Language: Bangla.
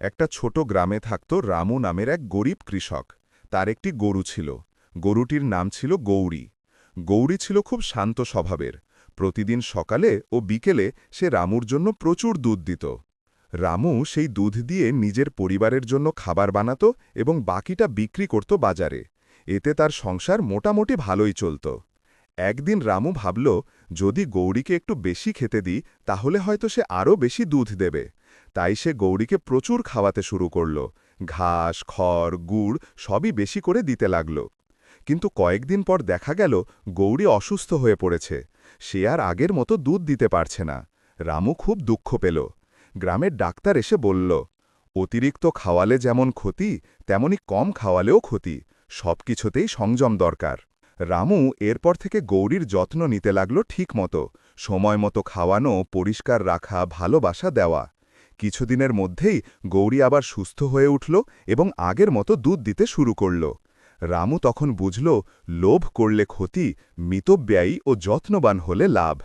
একটা ছোট গ্রামে থাকত রামু নামের এক গরিব কৃষক। তার একটি গরু ছিল। গরুটির নাম ছিল গৌরী। গৌরী ছিল খুব শান্ত স্বভাবের। প্রতিদিন সকালে ও বিকেলে সে রামুর জন্য প্রচুর দুধ দিত। রামু সেই দুধ দিয়ে নিজের পরিবারের জন্য খাবার বানাত এবং বাকিটা বিক্রি করত বাজারে। এতে তার সংসার মোটামুটি ভালোই চলত। একদিন রামু ভাবল, যদি গৌরীকে একটু বেশি খেতে দিই, তাহলে হয়তো সে আরও বেশি দুধ দেবে। তাই সে গৌরীকে প্রচুর খাওয়াতে শুরু করল। ঘাস, খড়, গুড় সবই বেশি করে দিতে লাগল। কিন্তু কয়েকদিন পর দেখা গেল গৌরী অসুস্থ হয়ে পড়েছে। সে আর আগের মতো দুধ দিতে পারছে না। রামু খুব দুঃখ পেল। গ্রামের ডাক্তার এসে বলল, অতিরিক্ত খাওয়ালে যেমন ক্ষতি, তেমনি কম খাওয়ালেও ক্ষতি। সবকিছুতেই সংযম দরকার। রামু এরপর থেকে গৌরীর যত্ন নিতে লাগল ঠিক মতো সময় মতো খাওয়ানো, পরিষ্কার রাখা, ভালোবাসা দেওয়া। কিছুদিনের মধ্যেই গৌরী আবার সুস্থ হয়ে উঠল এবং আগের মতো দুধ দিতে শুরু করল। রামু তখন বুঝল, লোভ করলে ক্ষতি, মিতব্যয়ী ও যত্নবান হলে লাভ।